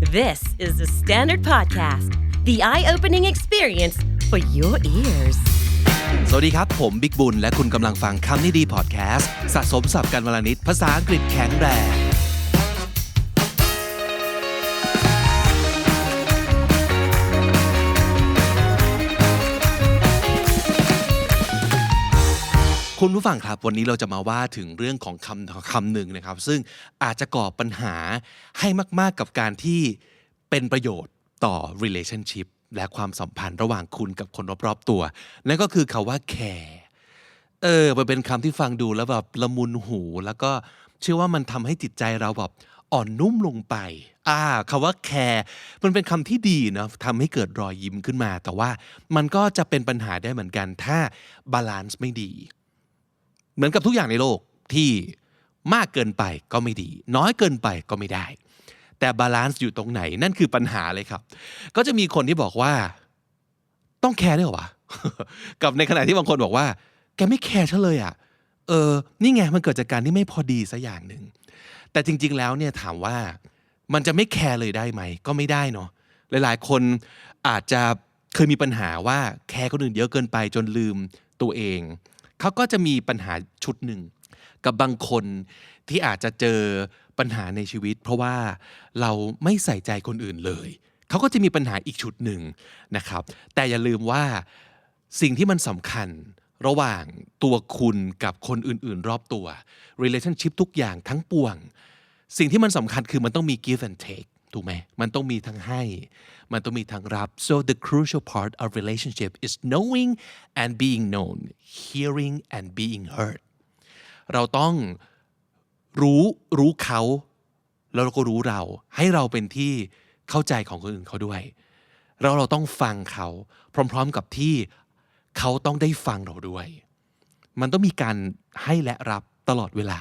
This is the Standard Podcast, the eye opening experience for your ears. สวัสดีครับ ผมบิ๊กบุญ และคุณกำลังฟังคำนี้ดีพอดแคสต์ สะสมสับการวลนิดภาษาอังกฤษแข็งแรง คุณผู้ฟังครับ วันนี้เราจะมาว่าถึงเรื่องของคำคำหนึ่งนะครับ ซึ่งอาจจะก่อปัญหาให้มาก ๆกับการที่เป็นประโยชน์ต่อ relationship และความสัมพันธ์ระหว่างคุณกับคนรอบๆตัว นั่นก็คือคาว่า care เออมันเป็นคำที่ฟังดูแล้วแบบละมุนหู แล้วก็เชื่อว่ามันทำให้จิตใจเราแบบอ่อนนุ่มลงไป อ่าคำว่า care มันเป็นคำที่ดีนะทำให้เกิดรอยยิ้มขึ้นมา แต่ว่ามันก็จะเป็นปัญหาได้เหมือนกัน ถ้าบาลานซ์ไม่ดี เหมือนกับทุกอย่างในโลกที่มากเกินไปก็ไม่ดี น้อยเกินไปก็ไม่ได้ แต่บาลานซ์อยู่ตรงไหนนั่นคือปัญหาเลยครับ ก็จะมีคนที่บอกว่า ต้องแคร์ด้วยเหรอวะกับในขณะที่บางคนบอกว่า แกไม่แคร์ฉันเลยอะเออนี่ไงมันเกิดจากการที่ไม่พอดีสัอย่างหนึ่งแต่จริง ๆ แล้วเนี่ยถามว่ามันจะไม่แคร์เลยได้ไหม ก็ไม่ได้เนาะหลายๆ คนอาจจะเคยมีปัญหาว่าแคร์คนอื่นเยอะเกินไปจนลืมตัวเอง เขาก็จะมีปัญหาชุดหนึ่งกับบางคนที่อาจจะเจอปัญหาในชีวิต เพราะว่าเราไม่ใส่ใจคนอื่นเลย เขาก็จะมีปัญหาอีกชุดหนึ่งนะครับ แต่อย่าลืมว่าสิ่งที่มันสำคัญระหว่างตัวคุณกับคนอื่น ๆ รอบตัว relationship ทุกอย่างทั้งปวง สิ่งที่มันสำคัญคือมันต้องมี give and take ถูกไหมมันต้องมีทั้งให้ มันต้องมีทั้งรับ so the crucial part of relationship is knowing and being known hearing and being heard เราต้องรู้รู้เขา แล้วเราก็รู้เรา ให้เราเป็นที่เข้าใจของคนอื่นเขาด้วย เราเราต้องฟังเขา พร้อม ๆกับที่เขาต้องได้ฟังเราด้วย มันต้องมีการให้และรับตลอดเวลา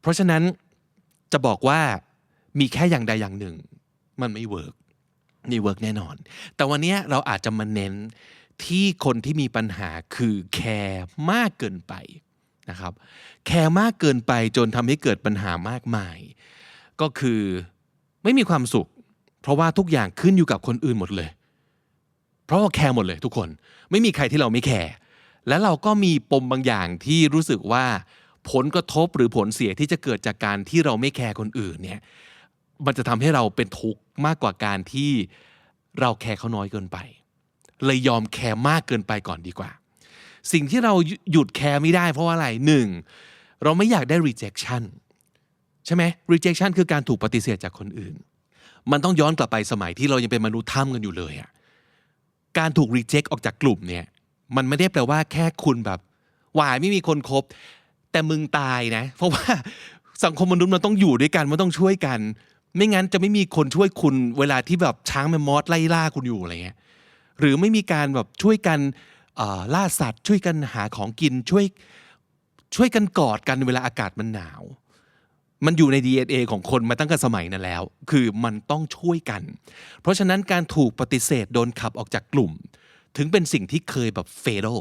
เพราะฉะนั้นจะบอกว่า มีแค่อย่างใดอย่างหนึ่ง มันไม่เวิร์กไม่เวิร์กแน่นอน แต่วันนี้เราอาจจะมาเน้นที่คนที่มีปัญหาคือแคร์มากเกินไปนะครับ แคร์มากเกินไปจนทำให้เกิดปัญหามากมาย ก็คือไม่มีความสุข เพราะว่าทุกอย่างขึ้นอยู่กับคนอื่นหมดเลย เพราะว่าแคร์หมดเลยทุกคน ไม่มีใครที่เราไม่แคร์และเราก็มีปมบางอย่างที่รู้สึกว่าผลกระทบหรือผลเสียที่จะเกิดจากการที่เราไม่แคร์คนอื่นเนี่ย มันจะทำให้เราเป็นทุกข์มากกว่าการที่เราแคร์เขาน้อยเกินไป เลยยอมแคร์มากเกินไปก่อนดีกว่า สิ่งที่เราหยุดแคร์ไม่ได้เพราะว่าอะไรหนึ่งเราไม่อยากได้ rejection ใช่ไหม rejection คือการถูกปฏิเสธจากคนอื่น มันต้องย้อนกลับไปสมัยที่เรายังเป็นมนุษย์ถ้ำกันอยู่เลยอะการถูก reject ออกจากกลุ่มเนี่ย มันไม่ได้แปลว่าแค่คุณแบบวายไม่มีคนคบ แต่มึงตายนะ เพราะว่าสังคมมนุษย์มันต้องอยู่ด้วยกัน มันต้องช่วยกัน ไม่งั้นจะไม่มีคนช่วยคุณเวลาที่แบบช้างแมมมอสไล่ล่าคุณอยู่อะไรเงี้ยหรือไม่มีการแบบช่วยกันล่าสัตว์ ช่วยกันหาของกินช่วยช่วยกันกอดกันเวลาอากาศมันหนาว มันอยู่ใน DNA ของคนมาตั้งแต่สมัยนั้นแล้ว คือมันต้องช่วยกัน เพราะฉะนั้นการถูกปฏิเสธโดนขับออกจากกลุ่ม ถึงเป็นสิ่งที่เคยแบบเฟโ a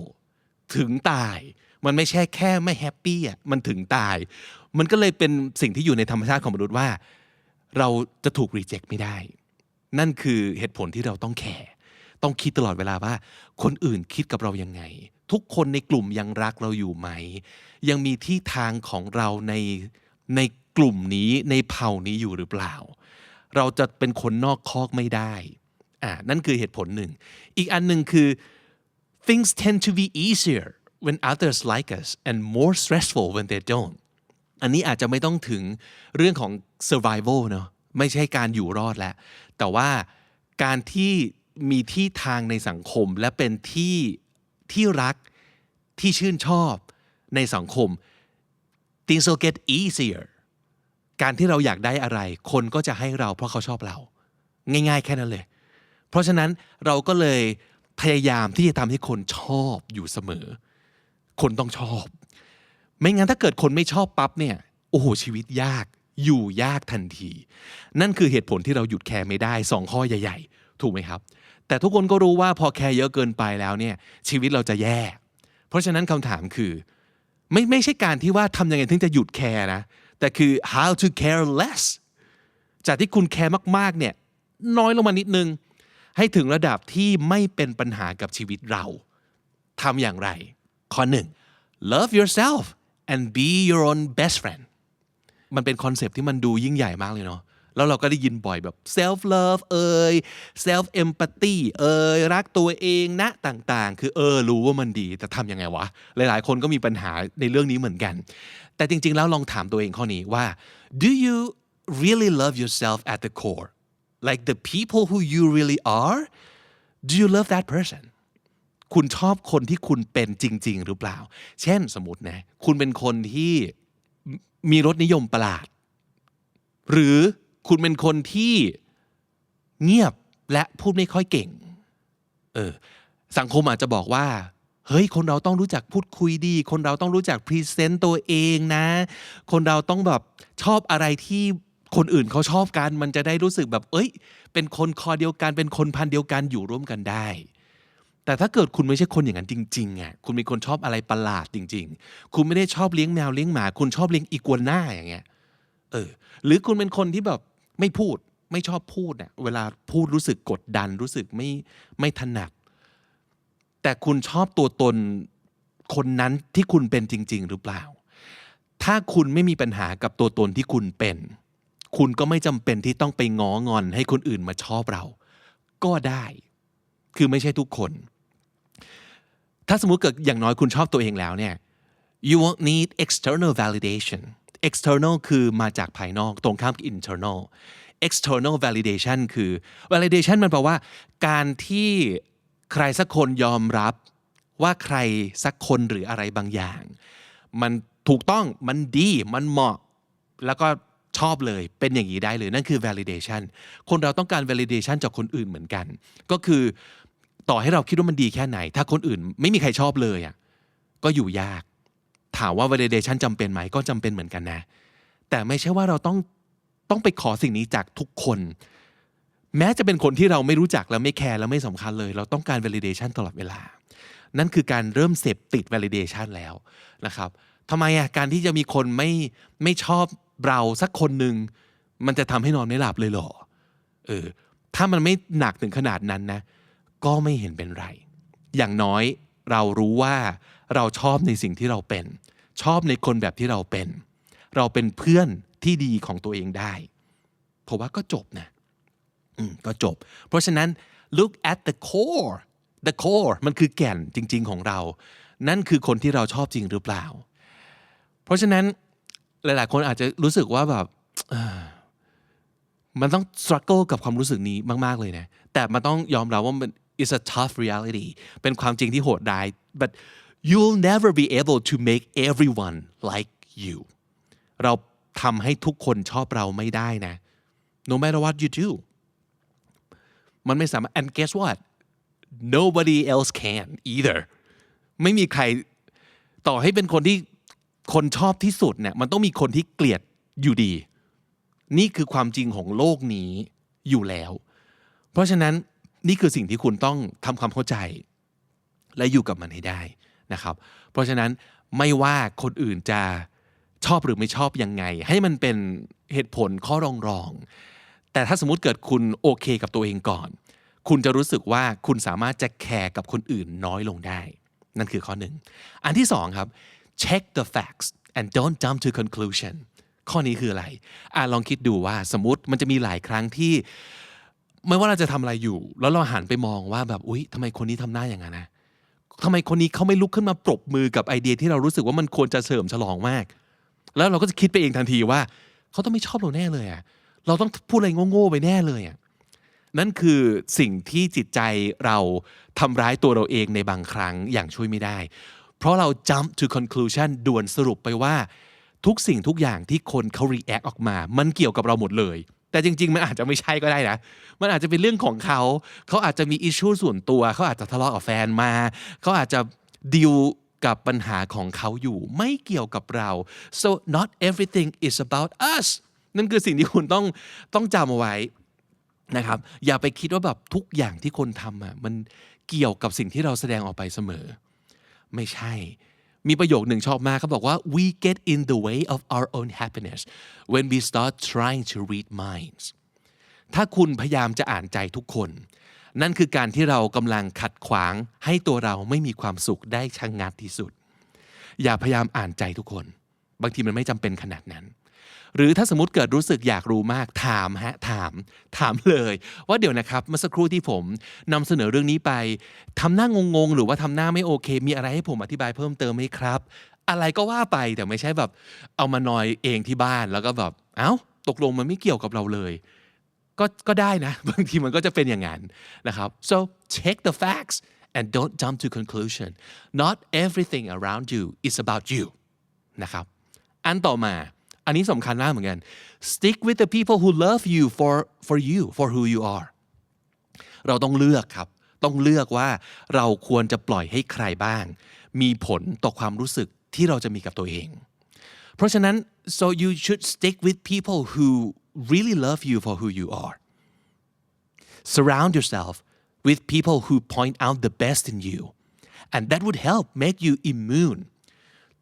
ถึงตาย มันไม่ใช่แค่ไม่แฮปปี้อะมันถึงตาย มันก็เลยเป็นสิ่งที่อยู่ในธรรมชาติของมนุษย์ว่า เราจะถูกรีเจ็คไม่ได้ นั่นคือเหตุผลที่เราต้องแคร์ต้องคิดตลอดเวลาว่า คนอื่นคิดกับเรายังไง ทุกคนในกลุ่มยังรักเราอยู่ไหม ยังมีที่ทางของเราในในกลุ่มนี้ในเผ่านี้อยู่หรือเปล่า เราจะเป็นคนนอกคอกไม่ได้อ่านั่นคือเหตุผลหนึ่ง อีกอันหนึ่งคือ things tend to be easier when others like us and more stressful when they don't อันนี้อาจจะไม่ต้องถึงเรื่องของ survival เนาะไม่ใช่การอยู่รอดแล้ว แต่ว่าการที่มีที่ทางในสังคมและเป็นที่ที่รักที่ชื่นชอบในสังคม things will get easier การที่เราอยากได้อะไร คนก็จะให้เราเพราะเขาชอบเรา ง่ายๆ แค่นั้นเลย เพราะฉะนั้นเราก็เลยพยายามที่จะทำให้คนชอบอยู่เสมอ คนต้องชอบ ไม่งั้นถ้าเกิดคนไม่ชอบปั๊บเนี่ยโอ้โหชีวิตยากอยู่ยากทันที นั่นคือเหตุผลที่เราหยุดแคร์ไม่ได้สองข้อใหญ่ ๆ ถูกไหมครับ แต่ทุกคนก็รู้ว่าพอแคร์เยอะเกินไปแล้วเนี่ยชีวิตเราจะแย่ เพราะฉะนั้นคำถามคือ ไม่ไม่ใช่การที่ว่าทำยังไงถึงจะหยุดแคร์นะ แต่คือ how to care less จากที่คุณแคร์มากๆเนี่ยน้อยลงมานิดนึง ให้ถึงระดับที่ไม่เป็นปัญหากับชีวิตเราทำอย่างไร ข้อหนึ่ง love yourself and be your own best friend มันเป็นคอนเซปที่มันดูยิ่งใหญ่มากเลยเนาะแล้วเราก็ได้ยินบ่อยแบบ self love เอ่ย self empathy เอ่ยรักตัวเองนะต่างๆ คือเออรู้ว่ามันดีแต่ทำยังไงวะ หลายๆ คนก็มีปัญหาในเรื่องนี้เหมือนกัน แต่จริงๆ แล้วลองถามตัวเองข้อนี้ว่า do you really love yourself at the core like the people who you really are do you love that person คุณชอบคนที่คุณเป็นจริง ๆ หรือเปล่า เช่นสมมตินะ คุณเป็นคนที่มีรสนิยมประหลาด หรือคุณเป็นคนที่เงียบและพูดไม่ค่อยเก่ง เออ สังคมอาจจะบอกว่า เฮ้ย คนเราต้องรู้จักพูดคุยดี คนเราต้องรู้จักพรีเซนต์ตัวเองนะ คนเราต้องแบบชอบอะไรที่คนอื่นเขาชอบกัน มันจะได้รู้สึกแบบ เอ้ย เป็นคนคอเดียวกัน เป็นคนพันเดียวกันอยู่ร่วมกันได้ แต่ถ้าเกิดคุณไม่ใช่คนอย่างนั้นจริงๆอะคุณเป็นคนชอบอะไรประหลาดจริง ๆ คุณไม่ได้ชอบเลี้ยงแมวเลี้ยงหมา คุณชอบเลี้ยงอีกัวน่าอย่างเงี้ยเออ หรือคุณเป็นคนที่แบบไม่พูดไม่ชอบพูดเนี่ยเวลาพูดรู้สึกกดดันรู้สึกไม่ไม่ถนัด แต่คุณชอบตัวตนคนนั้นที่คุณเป็นจริง ๆ หรือเปล่า ถ้าคุณไม่มีปัญหากับตัวตนที่คุณเป็น คุณก็ไม่จำเป็นที่ต้องไปง้องอนให้คนอื่นมาชอบเรา ก็ได้ คือไม่ใช่ทุกคน ถ้าสมมุติเกิดอย่างน้อยคุณชอบตัวเองแล้วเนี่ย you won't need external validation external คือมาจากภายนอกตรงข้ามกับ internal external validation คือ validation มันแปลว่า การที่ใครสักคนยอมรับว่าใครสักคนหรืออะไรบางอย่าง มันถูกต้องมันดีมันเหมาะ แล้วก็ชอบเลยเป็นอย่างนี้ได้เลยนั่นคือ validation คนเราต้องการ validation จากคนอื่นเหมือนกัน ก็คือ ต่อให้เราคิดว่ามันดีแค่ไหน ถ้าคนอื่นไม่มีใครชอบเลยอะก็อยู่ยาก ถามว่า validation จำเป็นไหมก็จำเป็นเหมือนกันนะ แต่ไม่ใช่ว่าเราต้องต้องไปขอสิ่งนี้จากทุกคน แม้จะเป็นคนที่เราไม่รู้จักแล้วไม่แคร์แล้วไม่สำคัญเลย เราต้องการ validation ตลอดเวลา นั่นคือการเริ่มเสพติด validation แล้วนะครับทำไมอะการที่จะมีคนไม่ไม่ชอบเราสักคนหนึ่งมันจะทำให้นอนไม่หลับเลยเหรอเออถ้ามันไม่หนักถึงขนาดนั้นนะ ก็ไม่เห็นเป็นไร อย่างน้อยเรารู้ว่าเราชอบในสิ่งที่เราเป็น ชอบในคนแบบที่เราเป็น เราเป็นเพื่อนที่ดีของตัวเองได้เพราะว่าก็จบนะอืมก็จบ เพราะฉะนั้น look at the core the core มันคือแก่นจริง ๆของเรา นั่นคือคนที่เราชอบจริงหรือเปล่า เพราะฉะนั้นหลาย ๆ คนอาจจะรู้สึกว่าแบบมันต้อง struggle กับความรู้สึกนี้มาก ๆ เลยนะ แต่มันต้องยอมรับว่ามัน is a tough reality เป็นความจริงที่โหดร้าย but you'll never be able to make everyone like you เราทำให้ทุกคนชอบเราไม่ได้นะ no matter what you do มันไม่สามารถ and guess what nobody else can either ไม่มีใครต่อให้เป็นคนที่คนชอบที่สุดเนี่ยมันต้องมีคนที่เกลียดอยู่ดี นี่คือความจริงของโลกนี้อยู่แล้ว เพราะฉะนั้น นี่คือสิ่งที่คุณต้องทำความเข้าใจ และอยู่กับมันให้ได้นะครับ เพราะฉะนั้นไม่ว่าคนอื่นจะชอบหรือไม่ชอบยังไง ให้มันเป็นเหตุผลข้อรองรอง แต่ถ้าสมมติเกิดคุณโอเคกับตัวเองก่อน คุณจะรู้สึกว่าคุณสามารถจะแคร์กับคนอื่นน้อยลงได้ นั่นคือข้อหนึ่ง อันที่สองครับ check the facts and don't jump to conclusion ข้อนี้คืออะไรอะลองคิดดูว่าสมมติมันจะมีหลายครั้งที่ ไม่ว่าเราจะทำอะไรอยู่ แล้วเราหันไปมองว่าแบบอุ๊ยทำไมคนนี้ทำหน้าอย่างนั้นนะทำไมคนนี้เขาไม่ลุกขึ้นมาปรบมือกับไอเดียที่เรารู้สึกว่ามันควรจะเสริมฉลองมาก แล้วเราก็จะคิดไปเองทันทีว่าเขาต้องไม่ชอบเราแน่เลยอะเราต้องพูดอะไรโง่ๆไปแน่เลยอะนั่นคือสิ่งที่จิตใจเราทำร้ายตัวเราเองในบางครั้งอย่างช่วยไม่ได้ เพราะเรา jump to conclusion ด่วนสรุปไปว่า ทุกสิ่งทุกอย่างที่คนเขา react ออกมา มันเกี่ยวกับเราหมดเลย แต่จริง ๆ มันอาจจะไม่ใช่ก็ได้นะ มันอาจจะเป็นเรื่องของเขา เขาอาจจะมีอิชชูส่วนตัว เขาอาจจะทะเลาะกับแฟนมา เขาอาจจะดิวกับปัญหาของเขาอยู่ ไม่เกี่ยวกับเรา so not everything is about us นั่นคือสิ่งที่คุณต้องต้องจำเอาไว้นะครับ อย่าไปคิดว่าแบบทุกอย่างที่คนทำอะมันเกี่ยวกับสิ่งที่เราแสดงออกไปเสมอ ไม่ใช่ มีประโยคหนึ่งชอบมากเขาบอกว่า we get in the way of our own happiness when we start trying to read minds ถ้าคุณพยายามจะอ่านใจทุกคน นั่นคือการที่เรากำลังขัดขวางให้ตัวเราไม่มีความสุขได้ชะงงัดที่สุด อย่าพยายามอ่านใจทุกคน บางทีมันไม่จำเป็นขนาดนั้น หรือถ้าสมมติเกิดรู้สึกอยากรู้มากถามฮะถาม ถามเลย ว่าเดี๋ยวนะครับเมื่อสักครู่ที่ผมนำเสนอเรื่องนี้ไปทำหน้างงๆ หรือว่าทำหน้าไม่โอเค มีอะไรให้ผมอธิบายเพิ่มเติมไหมครับ อะไรก็ว่าไปแต่ไม่ใช่แบบเอามานอยเองที่บ้านแล้วก็แบบเอ้าตกลงมันไม่เกี่ยวกับเราเลยก็ก็ได้นะ บางทีมันก็จะเป็นอย่างนั้นนะครับ so check the facts and don't jump to conclusion not everything around you is about you นะครับ อันต่อมา อันนี้สำคัญมากเหมือนกัน stick with the people who love you for for you for who you are เราต้องเลือกครับ ต้องเลือกว่าเราควรจะปล่อยให้ใครบ้าง มีผลต่อความรู้สึกที่เราจะมีกับตัวเอง เพราะฉะนั้น so you should stick with people who really love you for who you are surround yourself with people who point out the best in you and that would help make you immune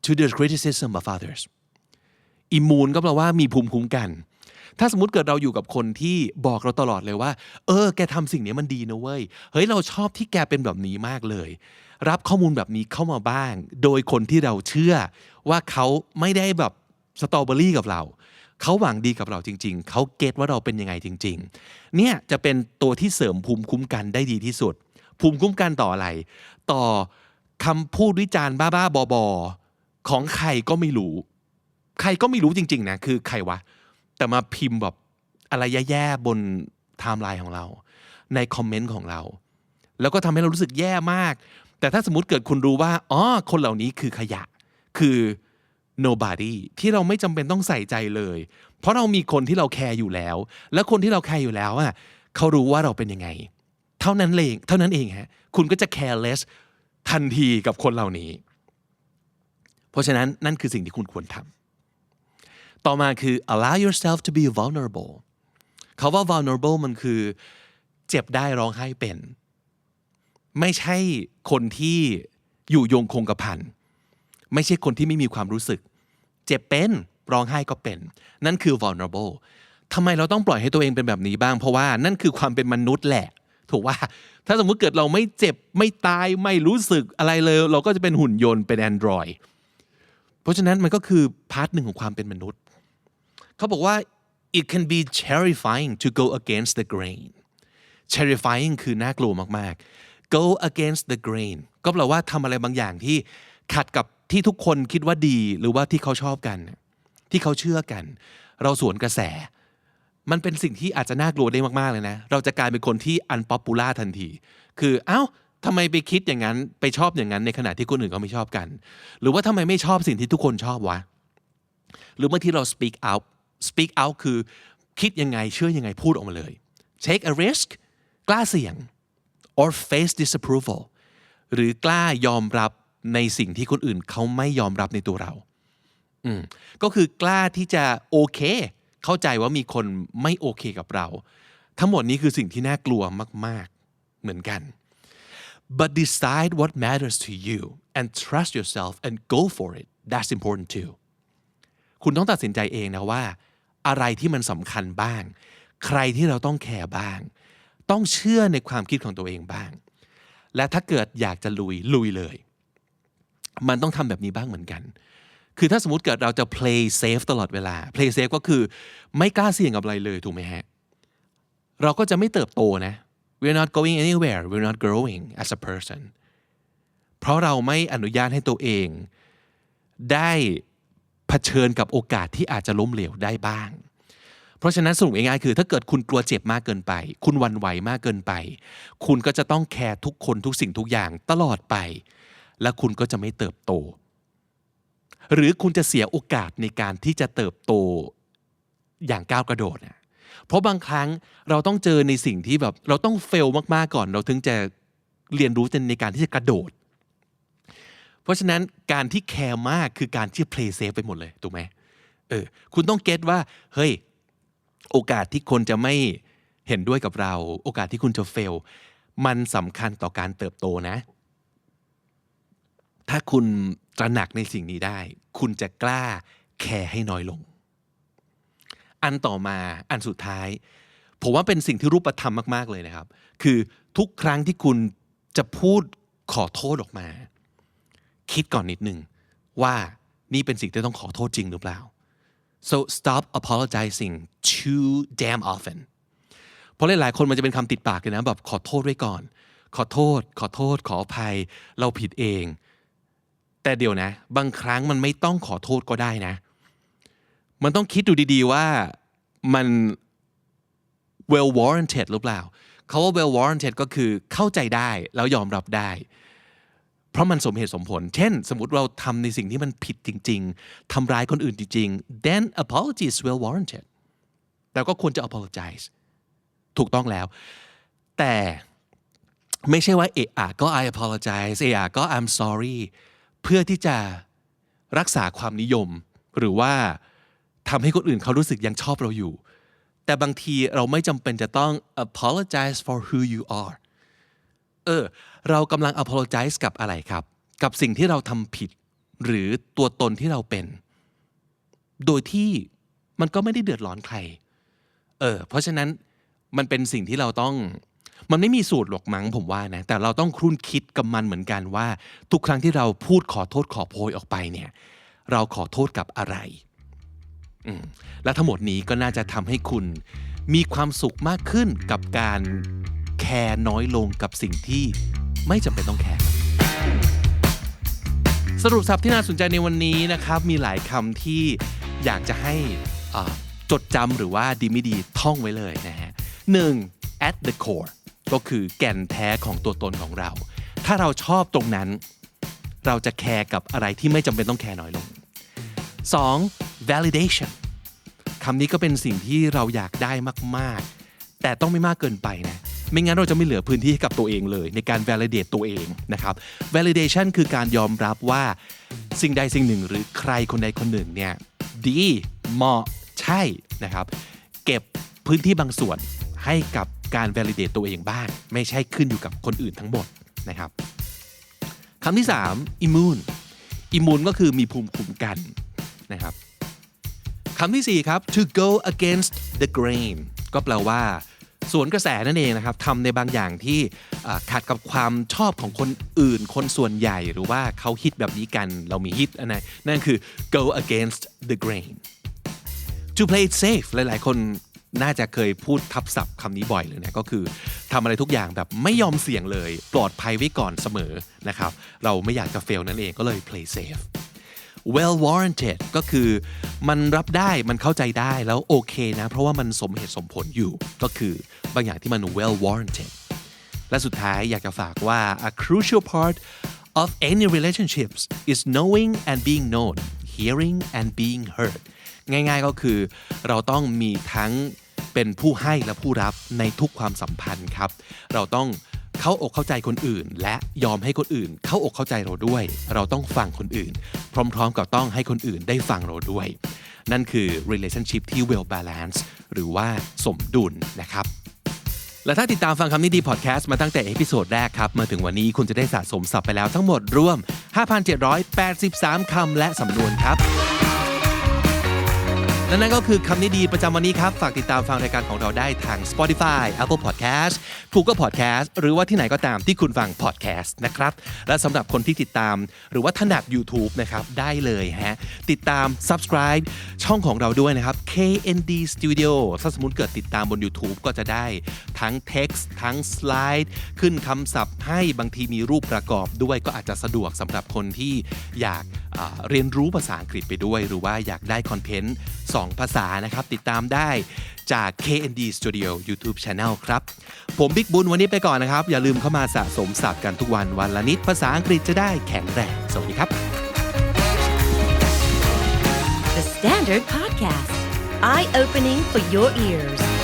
to the criticism of others อิมมูนก็แปลว่ามีภูมิคุ้มกัน ถ้าสมมติเกิดเราอยู่กับคนที่บอกเราตลอดเลยว่า เออ แกทำสิ่งนี้มันดีนะเว้ย เฮ้ย เราชอบที่แกเป็นแบบนี้มากเลย รับข้อมูลแบบนี้เข้ามาบ้าง โดยคนที่เราเชื่อว่าเขาไม่ได้แบบสตรอเบอรี่กับเรา เขาหวังดีกับเราจริง ๆ เขาเก็ตว่าเราเป็นยังไงจริง ๆ เนี่ยจะเป็นตัวที่เสริมภูมิคุ้มกันได้ดีที่สุด ภูมิคุ้มกันต่ออะไร ต่อคำพูดวิจารณ์บ้าๆบอๆของใครก็ไม่รู้ ใครก็ไม่รู้จริง ๆ นะ คือใครวะ แต่มาพิมพ์แบบอะไรแย่ๆบนไทม์ไลน์ของเรา ในคอมเมนต์ของเรา แล้วก็ทำให้เรารู้สึกแย่มาก แต่ถ้าสมมติเกิดคุณรู้ว่าอ๋อคนเหล่านี้คือขยะ คือ nobody ที่เราไม่จำเป็นต้องใส่ใจเลย เพราะเรามีคนที่เราแคร์อยู่แล้ว แล้วคนที่เราแคร์อยู่แล้วอะเขารู้ว่าเราเป็นยังไง เท่านั้นเองเท่านั้นเองฮะคุณก็จะ careless ทันทีกับคนเหล่านี้ เพราะฉะนั้นนั่นคือสิ่งที่คุณควรทำ ต่อมาคือ allow yourself to be vulnerable เขาว่า vulnerable มันคือ เจ็บได้ร้องไห้เป็น ไม่ใช่คนที่อยู่ยงคงกระพันไม่ใช่คนที่ไม่มีความรู้สึก เจ็บเป็นร้องไห้ก็เป็น นั่นคือ vulnerable ทำไมเราต้องปล่อยให้ตัวเองเป็นแบบนี้บ้าง เพราะว่านั่นคือความเป็นมนุษย์แหละ ถูกว่า ถ้าสมมุติเกิดเราไม่เจ็บไม่ตายไม่รู้สึกอะไรเลย เราก็จะเป็นหุ่นยนต์เป็น Android เพราะฉะนั้นมันก็คือพาร์ทหนึ่งของความเป็นมนุษย์ เขาบอกว่า it can be terrifying to go against the grain terrifying คือน่ากลัวมากๆ go against the grain ก็แปลว่าทำอะไรบางอย่างที่ขัดกับที่ทุกคนคิดว่าดีหรือว่าที่เขาชอบกัน ที่เขาเชื่อกัน เราสวนกระแส มันเป็นสิ่งที่อาจจะน่ากลัวได้มากๆเลยนะ เราจะกลายเป็นคนที่ unpopular ทันที คือเอ้าทำไมไปคิดอย่างนั้นไปชอบอย่างนั้นในขณะที่คนอื่นเขาไม่ชอบกัน หรือว่าทำไมไม่ชอบสิ่งที่ทุกคนชอบวะ หรือบางทีเรา speak out speak out คือคิดยังไงเชื่อยังไงพูดออกมาเลย take a risk กล้าเสี่ยง or face disapproval หรือกล้ายอมรับในสิ่งที่คนอื่นเขาไม่ยอมรับในตัวเรา ก็คือกล้าที่จะโอเค เข้าใจว่ามีคนไม่โอเคกับเรา ทั้งหมดนี้คือสิ่งที่น่ากลัวมาก ๆ เหมือนกัน but decide what matters to you and trust yourself and go for it that's important too คุณต้องตัดสินใจเองนะว่า อะไรที่มันสำคัญบ้าง ใครที่เราต้องแคร์บ้าง ต้องเชื่อในความคิดของตัวเองบ้าง และถ้าเกิดอยากจะลุยลุยเลย มันต้องทำแบบนี้บ้างเหมือนกัน คือถ้าสมมติเกิดเราจะ play safe ตลอดเวลา play safe ก็คือไม่กล้าเสี่ยงกับอะไรเลยถูกไหมฮะ เราก็จะไม่เติบโตนะ we're not going anywhere we're not growing as a person เพราะเราไม่อนุญาตให้ตัวเอง ได้ เผชิญกับโอกาสที่อาจจะล้มเหลวได้บ้าง เพราะฉะนั้นสรุปง่ายๆคือ ถ้าเกิดคุณกลัวเจ็บมากเกินไป คุณวันไหวมากเกินไป คุณก็จะต้องแคร์ทุกคนทุกสิ่งทุกอย่างตลอดไป และคุณก็จะไม่เติบโต หรือคุณจะเสียโอกาสในการที่จะเติบโตอย่างก้าวกระโดดนะเพราะบางครั้งเราต้องเจอในสิ่งที่แบบเราต้องเฟลมากๆก่อน เราถึงจะเรียนรู้ในการที่จะกระโดด เพราะฉะนั้นการที่แคร์มากคือการที่ play safe ไปหมดเลยถูกไหมเออคุณต้องเก็ตว่าเฮ้ยโอกาสที่คนจะไม่เห็นด้วยกับเรา โอกาสที่คุณจะเฟล มันสำคัญต่อการเติบโตนะ ถ้าคุณตระหนักในสิ่งนี้ได้ คุณจะกล้าแคร์ให้น้อยลง อันต่อมาอันสุดท้าย ผมว่าเป็นสิ่งที่รูปธรรมมาก ๆ เลยนะครับ คือทุกครั้งที่คุณจะพูดขอโทษออกมา คิดก่อนนิดนึงว่านี่เป็นสิ่งที่ต้องขอโทษจริงหรือเปล่า so stop apologizing too damn often เพราะหลายๆคนมันจะเป็นคำติดปากเลยนะแบบขอโทษไว้ก่อน ขอโทษ ขอโทษ ขออภัย เราผิดเอง แต่เดี๋ยวนะ บางครั้งมันไม่ต้องขอโทษก็ได้นะ มันต้องคิดดูดีๆว่ามัน well warranted หรือเปล่า เขาว่า well warranted ก็คือเข้าใจได้แล้วยอมรับได้ เพราะมันสมเหตุสมผล เช่น สมมติเราทำในสิ่งที่มันผิดจริง ๆทำร้ายคนอื่นจริงๆ then apology is well warranted แต่ก็ควรจะ apologize ถูกต้องแล้ว แต่ไม่ใช่ว่าเอะอะก็ I apologize เอะอะก็ I'm sorry เพื่อที่จะรักษาความนิยม หรือว่าทำให้คนอื่นเขารู้สึกยังชอบเราอยู่ แต่บางทีเราไม่จำเป็นจะต้อง apologize for who you are เออ เรากำลัง apologize กับอะไรครับ กับสิ่งที่เราทำผิด หรือตัวตนที่เราเป็น โดยที่มันก็ไม่ได้เดือดร้อนใคร เออ เพราะฉะนั้นมันเป็นสิ่งที่เราต้อง มันไม่มีสูตรหรอกมั้งผมว่านะ แต่เราต้องครุ่นคิดกับมันเหมือนกันว่า ทุกครั้งที่เราพูดขอโทษขอโพยออกไปเนี่ย เราขอโทษกับอะไร และทั้งหมดนี้ก็น่าจะทำให้คุณ มีความสุขมากขึ้นกับการแคร์น้อยลงกับสิ่งที่ ไม่จำเป็นต้องแคร์สรุปศัพท์ที่น่าสนใจในวันนี้นะครับ มีหลายคำที่อยากจะให้จดจำหรือว่าดีไม่ดีท่องไว้เลยนะฮะหนึ่ง at the core ก็คือแก่นแท้ของตัวตนของเรา ถ้าเราชอบตรงนั้น เราจะแคร์กับอะไรที่ไม่จำเป็นต้องแคร์น้อยลง 2. validation คำนี้ก็เป็นสิ่งที่เราอยากได้มาก ๆ แต่ต้องไม่มากเกินไปนะ ไม่งั้นเราจะไม่เหลือพื้นที่ให้กับตัวเองเลย ในการ validate ตัวเองนะครับ validation คือการยอมรับว่าสิ่งใดสิ่งหนึ่ง หรือใครคนใดคนหนึ่งเนี่ยดีเหมาะใช่นะครับ เก็บพื้นที่บางส่วนให้กับการ validate ตัวเองบ้าง ไม่ใช่ขึ้นอยู่กับคนอื่นทั้งหมดนะครับคำที่ 3 immune immune ก็คือมีภูมิคุ้มกันนะครับคำที่ 4 ครับ to go against the grain ก็แปลว่า สวนกระแสนั่นเองนะครับทำในบางอย่างที่ขัดกับความชอบของคนอื่น คนส่วนใหญ่หรือว่าเขาฮิตแบบนี้กันเรามีฮิตอันไหนนั่นคือ go against the grain to play it safe หลาย ๆ คนน่าจะเคยพูดทับศัพท์คำนี้บ่อยเลยนะก็คือทำอะไรทุกอย่างแบบไม่ยอมเสี่ยงเลย ปลอดภัยไว้ก่อนเสมอนะครับ เราไม่อยากจะ fail นั่นเองก็เลย play safe well warranted ก็คือมันรับได้มันเข้าใจได้แล้วโอเคนะ เพราะว่ามันสมเหตุสมผลอยู่ ก็คือบางอย่างที่มัน well warranted และสุดท้ายอยากจะฝากว่า a crucial part of any relationships is knowing and being known hearing and being heard ง่าย ๆก็คือเราต้องมีทั้งเป็นผู้ให้และผู้รับในทุกความสัมพันธ์ครับ เราต้อง เข้าอกเข้าใจคนอื่น และยอมให้คนอื่น เข้าอกเข้าใจเราด้วย เราต้องฟังคนอื่น พร้อม ๆ กับต้องให้คนอื่นได้ฟังเราด้วย นั่นคือ relationship ที่ well balance หรือว่าสมดุลนะครับและถ้าติดตามฟังคำนี้ดีพอดแคสต์มาตั้งแต่เอพิโซดแรกครับ มาถึงวันนี้คุณจะได้สะสมศัพท์ไปแล้วทั้งหมดรวม 5,783 คำและสำนวนครับ และนั่นก็คือคำนี้ดีประจำวันนี้ครับ ฝากติดตามฟังรายการของเราได้ทาง Spotify Apple Podcast Google Podcast หรือว่าที่ไหนก็ตามที่คุณฟัง podcast นะครับ และสำหรับคนที่ติดตามหรือว่าถนัด YouTube นะครับ ได้เลยฮะ ติดตาม subscribe ช่องของเราด้วยนะครับ KND Studio ถ้าสมมติเกิดติดตามบน YouTube ก็จะได้ทั้ง text ทั้ง slide ขึ้นคำศัพท์ให้บางทีมีรูปประกอบด้วยก็อาจจะสะดวกสำหรับคนที่อยากเรียนรู้ภาษาอังกฤษไปด้วย หรือว่าอยากได้คอนเทนต์2 ภาษานะครับ ติดตามได้จาก KND Studio YouTube Channel ครับ ผมบิ๊กบุญวันนี้ไปก่อนนะครับ อย่าลืมเข้ามาสะสมศัพท์กันทุกวันวันละนิดภาษาอังกฤษจะได้แข็งแรง สวัสดีครับ The Standard Podcast, eye opening for your ears.